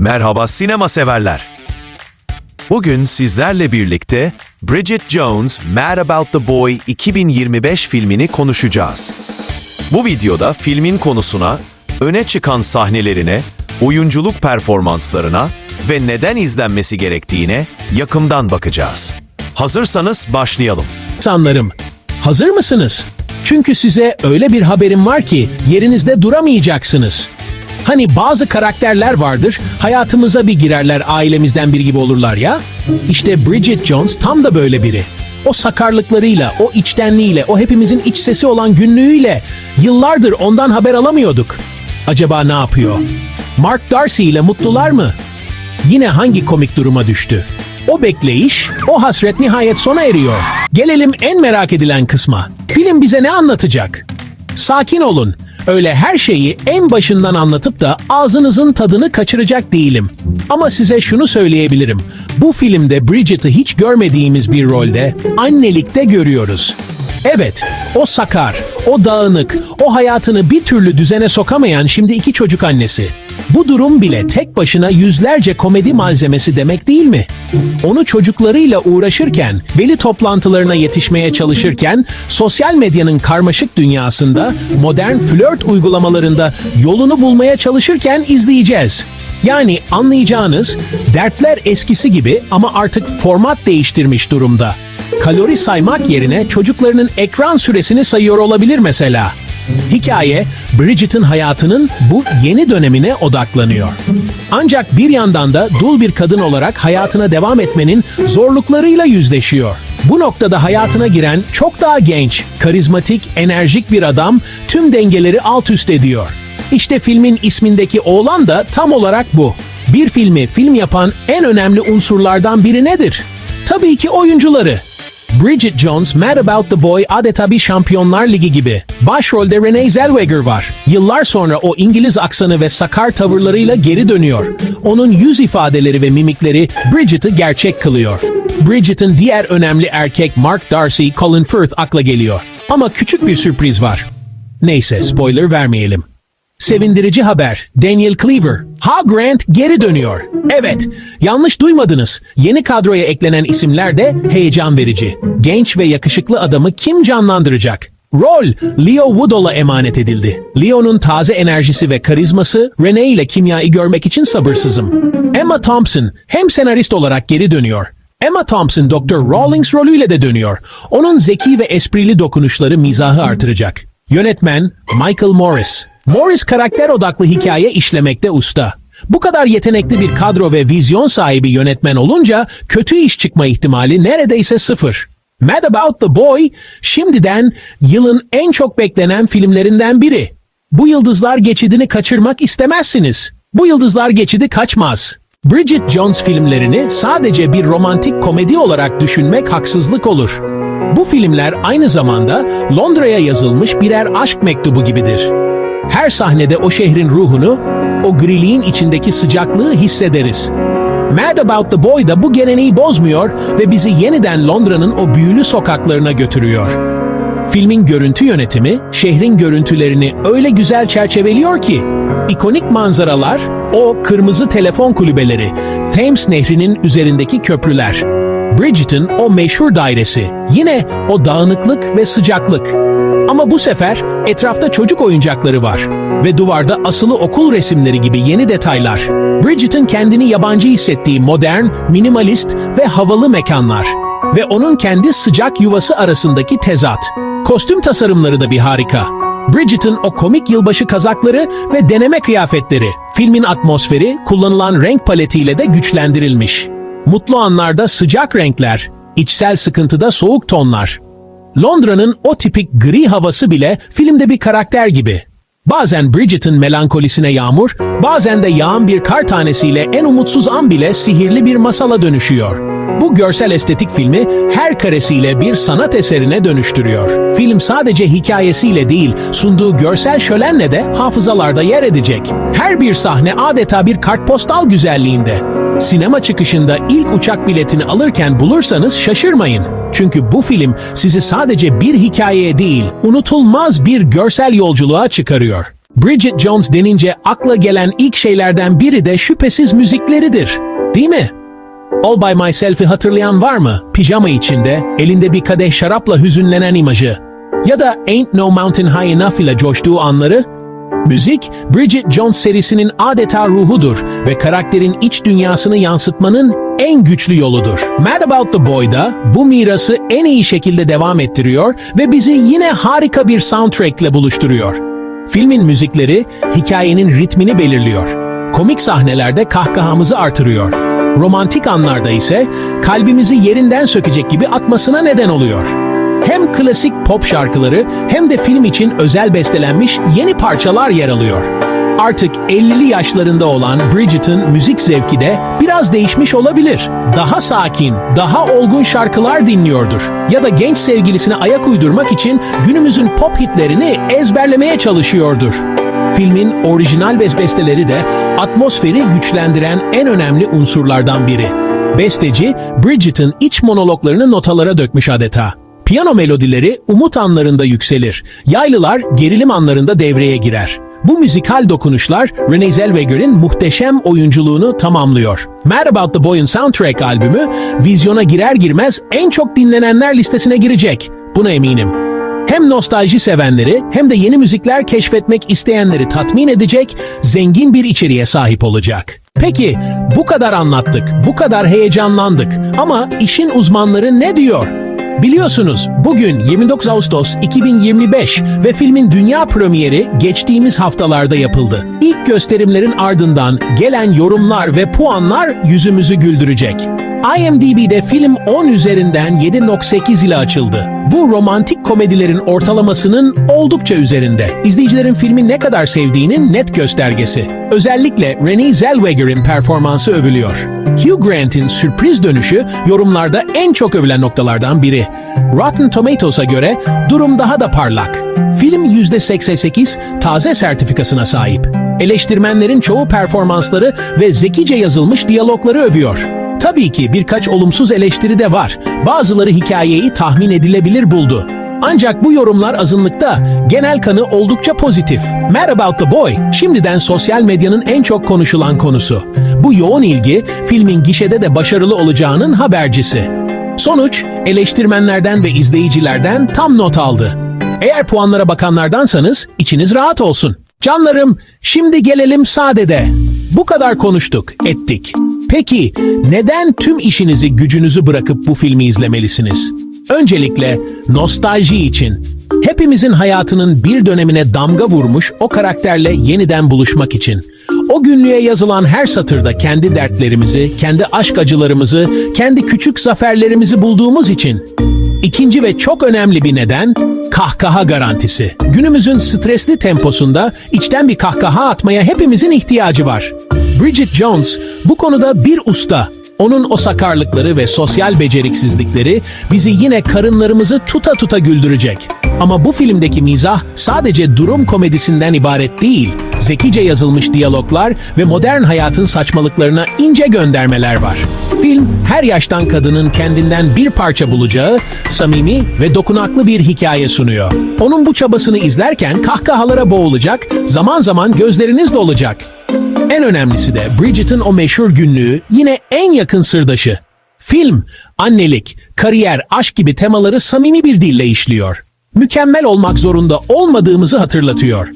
Merhaba sinema severler. Bugün sizlerle birlikte Bridget Jones Mad About the Boy 2025 filmini konuşacağız. Bu videoda filmin konusuna, öne çıkan sahnelerine, oyunculuk performanslarına ve neden izlenmesi gerektiğine yakından bakacağız. Hazırsanız başlayalım. insanlarım. Hazır mısınız? Çünkü size öyle bir haberim var ki yerinizde duramayacaksınız. Hani bazı karakterler vardır, hayatımıza bir girerler ailemizden biri gibi olurlar ya. İşte Bridget Jones tam da böyle biri. O sakarlıklarıyla, o içtenliğiyle, o hepimizin iç sesi olan günlüğüyle yıllardır ondan haber alamıyorduk. Acaba ne yapıyor? Mark Darcy ile mutlular mı? Yine hangi komik duruma düştü? O bekleyiş, o hasret nihayet sona eriyor. Gelelim en merak edilen kısma. Film bize ne anlatacak? Sakin olun. Öyle her şeyi en başından anlatıp da ağzınızın tadını kaçıracak değilim. Ama size şunu söyleyebilirim. Bu filmde Bridget'ı hiç görmediğimiz bir rolde annelikte görüyoruz. Evet, o sakar, o dağınık, o hayatını bir türlü düzene sokamayan şimdi iki çocuk annesi. Bu durum bile tek başına yüzlerce komedi malzemesi demek değil mi? Onu çocuklarıyla uğraşırken, veli toplantılarına yetişmeye çalışırken, sosyal medyanın karmaşık dünyasında, modern flört uygulamalarında yolunu bulmaya çalışırken izleyeceğiz. Yani anlayacağınız dertler eskisi gibi ama artık format değiştirmiş durumda. Kalori saymak yerine çocuklarının ekran süresini sayıyor olabilir mesela. Hikaye Bridget'ın hayatının bu yeni dönemine odaklanıyor. Ancak bir yandan da dul bir kadın olarak hayatına devam etmenin zorluklarıyla yüzleşiyor. Bu noktada hayatına giren çok daha genç, karizmatik, enerjik bir adam tüm dengeleri alt üst ediyor. İşte filmin ismindeki oğlan da tam olarak bu. Bir filmi film yapan en önemli unsurlardan biri nedir? Tabii ki oyuncuları. Bridget Jones Mad About the Boy adeta bir şampiyonlar ligi gibi. Başrolde Renee Zellweger var. Yıllar sonra o İngiliz aksanı ve sakar tavırlarıyla geri dönüyor. Onun yüz ifadeleri ve mimikleri Bridget'ı gerçek kılıyor. Bridget'ın diğer önemli erkek Mark Darcy, Colin Firth akla geliyor. Ama küçük bir sürpriz var. Neyse spoiler vermeyelim. Sevindirici haber. Daniel Cleaver. Ha Grant geri dönüyor. Evet, yanlış duymadınız. Yeni kadroya eklenen isimler de heyecan verici. Genç ve yakışıklı adamı kim canlandıracak? Rol Leo Woodall'a emanet edildi. Leo'nun taze enerjisi ve karizması Renee ile kimyayı görmek için sabırsızım. Emma Thompson hem senarist olarak geri dönüyor. Emma Thompson Dr. Rawlings rolüyle de dönüyor. Onun zeki ve esprili dokunuşları mizahı artıracak. Yönetmen Michael Morris. Morris karakter odaklı hikaye işlemekte usta. Bu kadar yetenekli bir kadro ve vizyon sahibi yönetmen olunca kötü iş çıkma ihtimali neredeyse sıfır. Mad About the Boy şimdiden yılın en çok beklenen filmlerinden biri. Bu yıldızlar geçidini kaçırmak istemezsiniz. Bu yıldızlar geçidi kaçmaz. Bridget Jones filmlerini sadece bir romantik komedi olarak düşünmek haksızlık olur. Bu filmler aynı zamanda Londra'ya yazılmış birer aşk mektubu gibidir. Her sahnede o şehrin ruhunu, o griliğin içindeki sıcaklığı hissederiz. Mad About the Boy da bu geleneği bozmuyor ve bizi yeniden Londra'nın o büyülü sokaklarına götürüyor. Filmin görüntü yönetimi, şehrin görüntülerini öyle güzel çerçeveliyor ki, ikonik manzaralar, o kırmızı telefon kulübeleri, Thames Nehri'nin üzerindeki köprüler, Bridget'ın o meşhur dairesi, yine o dağınıklık ve sıcaklık. Ama bu sefer etrafta çocuk oyuncakları var ve duvarda asılı okul resimleri gibi yeni detaylar. Bridget'ın kendini yabancı hissettiği modern, minimalist ve havalı mekanlar ve onun kendi sıcak yuvası arasındaki tezat. Kostüm tasarımları da bir harika. Bridget'ın o komik yılbaşı kazakları ve deneme kıyafetleri, filmin atmosferi kullanılan renk paletiyle de güçlendirilmiş. Mutlu anlarda sıcak renkler, içsel sıkıntıda soğuk tonlar. Londra'nın o tipik gri havası bile filmde bir karakter gibi. Bazen Bridget'ın melankolisine yağmur, bazen de yağan bir kar tanesiyle en umutsuz an bile sihirli bir masala dönüşüyor. Bu görsel estetik filmi her karesiyle bir sanat eserine dönüştürüyor. Film sadece hikayesiyle değil, sunduğu görsel şölenle de hafızalarda yer edecek. Her bir sahne adeta bir kartpostal güzelliğinde. Sinema çıkışında ilk uçak biletini alırken bulursanız şaşırmayın. Çünkü bu film sizi sadece bir hikayeye değil, unutulmaz bir görsel yolculuğa çıkarıyor. Bridget Jones denince akla gelen ilk şeylerden biri de şüphesiz müzikleridir. Değil mi? All By Myself'i hatırlayan var mı? Pijama içinde, elinde bir kadeh şarapla hüzünlenen imajı. Ya da Ain't No Mountain High Enough ile coştuğu anları? Müzik, Bridget Jones serisinin adeta ruhudur ve karakterin iç dünyasını yansıtmanın en güçlü yoludur. Mad About the Boy da bu mirası en iyi şekilde devam ettiriyor ve bizi yine harika bir soundtrack ile buluşturuyor. Filmin müzikleri hikayenin ritmini belirliyor. Komik sahnelerde kahkahamızı artırıyor. Romantik anlarda ise kalbimizi yerinden sökecek gibi atmasına neden oluyor. Hem klasik pop şarkıları hem de film için özel bestelenmiş yeni parçalar yer alıyor. Artık 50'li yaşlarında olan Bridget'ın müzik zevki de biraz değişmiş olabilir. Daha sakin, daha olgun şarkılar dinliyordur. Ya da genç sevgilisine ayak uydurmak için günümüzün pop hitlerini ezberlemeye çalışıyordur. Filmin orijinal besteleri de atmosferi güçlendiren en önemli unsurlardan biri. Besteci, Bridget'ın iç monologlarını notalara dökmüş adeta. Piyano melodileri umut anlarında yükselir, yaylılar gerilim anlarında devreye girer. Bu müzikal dokunuşlar Renee Zellweger'in muhteşem oyunculuğunu tamamlıyor. Mad About the Boy'un soundtrack albümü vizyona girer girmez en çok dinlenenler listesine girecek. Buna eminim. Hem nostalji sevenleri hem de yeni müzikler keşfetmek isteyenleri tatmin edecek zengin bir içeriğe sahip olacak. Peki bu kadar anlattık, bu kadar heyecanlandık ama işin uzmanları ne diyor? Biliyorsunuz bugün 29 Ağustos 2025 ve filmin dünya premieri geçtiğimiz haftalarda yapıldı. İlk gösterimlerin ardından gelen yorumlar ve puanlar yüzümüzü güldürecek. IMDb'de film 10 üzerinden 7.8 ile açıldı. Bu romantik komedilerin ortalamasının oldukça üzerinde. İzleyicilerin filmi ne kadar sevdiğinin net göstergesi. Özellikle Renee Zellweger'in performansı övülüyor. Hugh Grant'in sürpriz dönüşü yorumlarda en çok övülen noktalardan biri. Rotten Tomatoes'a göre durum daha da parlak. Film %88 taze sertifikasına sahip. Eleştirmenlerin çoğu performansları ve zekice yazılmış diyalogları övüyor. Tabii ki birkaç olumsuz eleştiri de var. Bazıları hikayeyi tahmin edilebilir buldu. Ancak bu yorumlar azınlıkta, genel kanı oldukça pozitif. Mad About the Boy, şimdiden sosyal medyanın en çok konuşulan konusu. Bu yoğun ilgi, filmin gişede de başarılı olacağının habercisi. Sonuç, eleştirmenlerden ve izleyicilerden tam not aldı. Eğer puanlara bakanlardansanız içiniz rahat olsun. Canlarım, şimdi gelelim sadede. Bu kadar konuştuk, ettik. Peki, neden tüm işinizi, gücünüzü bırakıp bu filmi izlemelisiniz? Öncelikle nostalji için. Hepimizin hayatının bir dönemine damga vurmuş o karakterle yeniden buluşmak için. O günlüğe yazılan her satırda kendi dertlerimizi, kendi aşk acılarımızı, kendi küçük zaferlerimizi bulduğumuz için. İkinci ve çok önemli bir neden kahkaha garantisi. Günümüzün stresli temposunda içten bir kahkaha atmaya hepimizin ihtiyacı var. Bridget Jones bu konuda bir usta. Onun o sakarlıkları ve sosyal beceriksizlikleri bizi yine karınlarımızı tuta tuta güldürecek. Ama bu filmdeki mizah sadece durum komedisinden ibaret değil. Zekice yazılmış diyaloglar ve modern hayatın saçmalıklarına ince göndermeler var. Film her yaştan kadının kendinden bir parça bulacağı samimi ve dokunaklı bir hikaye sunuyor. Onun bu çabasını izlerken kahkahalara boğulacak, zaman zaman gözleriniz dolacak. En önemlisi de Bridget'ın o meşhur günlüğü yine en yakın sırdaşı. Film, annelik, kariyer, aşk gibi temaları samimi bir dille işliyor. Mükemmel olmak zorunda olmadığımızı hatırlatıyor.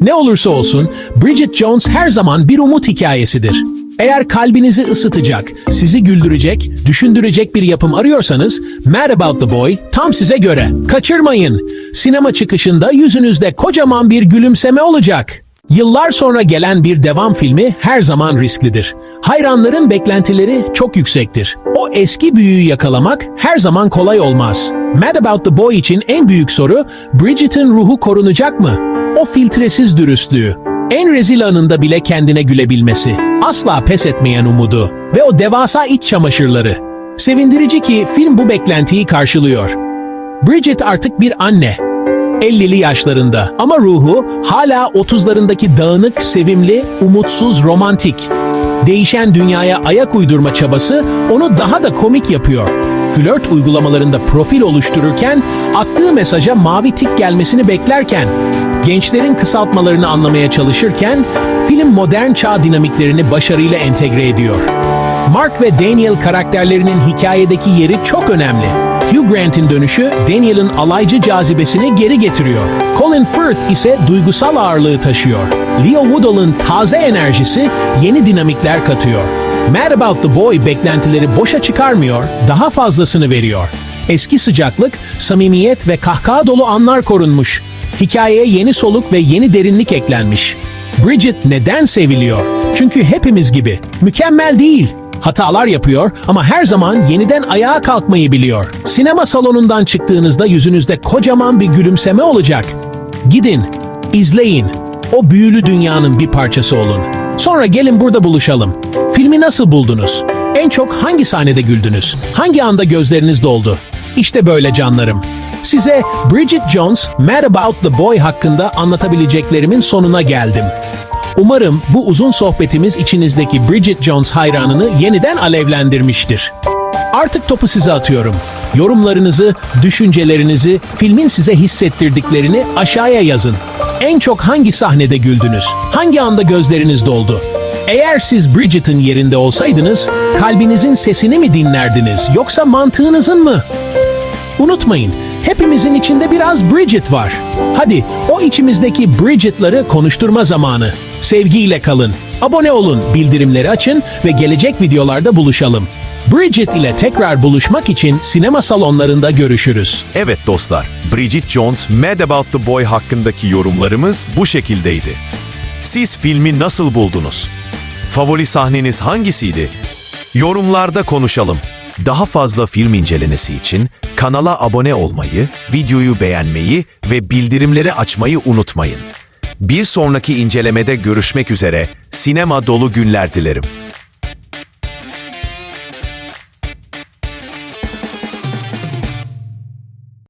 Ne olursa olsun Bridget Jones her zaman bir umut hikayesidir. Eğer kalbinizi ısıtacak, sizi güldürecek, düşündürecek bir yapım arıyorsanız Mad About the Boy tam size göre. Kaçırmayın. Sinema çıkışında yüzünüzde kocaman bir gülümseme olacak. Yıllar sonra gelen bir devam filmi her zaman risklidir. Hayranların beklentileri çok yüksektir. O eski büyüyü yakalamak her zaman kolay olmaz. Mad About the Boy için en büyük soru Bridget'in ruhu korunacak mı? O filtresiz dürüstlüğü, en rezil anında bile kendine gülebilmesi, asla pes etmeyen umudu ve o devasa iç çamaşırları. Sevindirici ki film bu beklentiyi karşılıyor. Bridget artık bir anne. 50'li yaşlarında ama ruhu hala 30'larındaki dağınık, sevimli, umutsuz, romantik. Değişen dünyaya ayak uydurma çabası onu daha da komik yapıyor. flört uygulamalarında profil oluştururken attığı mesaja mavi tik gelmesini beklerken, gençlerin kısaltmalarını anlamaya çalışırken film modern çağ dinamiklerini başarıyla entegre ediyor. Mark ve Daniel karakterlerinin hikayedeki yeri çok önemli. Hugh Grant'in dönüşü Daniel'ın alaycı cazibesini geri getiriyor. Colin Firth ise duygusal ağırlığı taşıyor. Leo Woodall'ın taze enerjisi yeni dinamikler katıyor. Mad About the Boy beklentileri boşa çıkarmıyor, daha fazlasını veriyor. Eski sıcaklık, samimiyet ve kahkaha dolu anlar korunmuş. Hikayeye yeni soluk ve yeni derinlik eklenmiş. Bridget neden seviliyor? Çünkü hepimiz gibi. Mükemmel değil. Hatalar yapıyor ama her zaman yeniden ayağa kalkmayı biliyor. Sinema salonundan çıktığınızda yüzünüzde kocaman bir gülümseme olacak. Gidin, izleyin. O büyülü dünyanın bir parçası olun. Sonra gelin burada buluşalım. Filmi nasıl buldunuz? En çok hangi sahnede güldünüz? Hangi anda gözleriniz doldu? İşte böyle canlarım. Size Bridget Jones Mad About the Boy hakkında anlatabileceklerimin sonuna geldim. Umarım bu uzun sohbetimiz içinizdeki Bridget Jones hayranını yeniden alevlendirmiştir. Artık topu size atıyorum. Yorumlarınızı, düşüncelerinizi, filmin size hissettirdiklerini aşağıya yazın. En çok hangi sahnede güldünüz? Hangi anda gözleriniz doldu? Eğer siz Bridget'in yerinde olsaydınız, kalbinizin sesini mi dinlerdiniz yoksa mantığınızın mı? Unutmayın, hepimizin içinde biraz Bridget var. Hadi o içimizdeki Bridget'ları konuşturma zamanı. Sevgiyle kalın, abone olun, bildirimleri açın ve gelecek videolarda buluşalım. Bridget ile tekrar buluşmak için sinema salonlarında görüşürüz. Evet dostlar, Bridget Jones Mad About the Boy hakkındaki yorumlarımız bu şekildeydi. Siz filmi nasıl buldunuz? Favori sahneniz hangisiydi? Yorumlarda konuşalım. Daha fazla film incelemesi için kanala abone olmayı, videoyu beğenmeyi ve bildirimleri açmayı unutmayın. Bir sonraki incelemede görüşmek üzere, sinema dolu günler dilerim.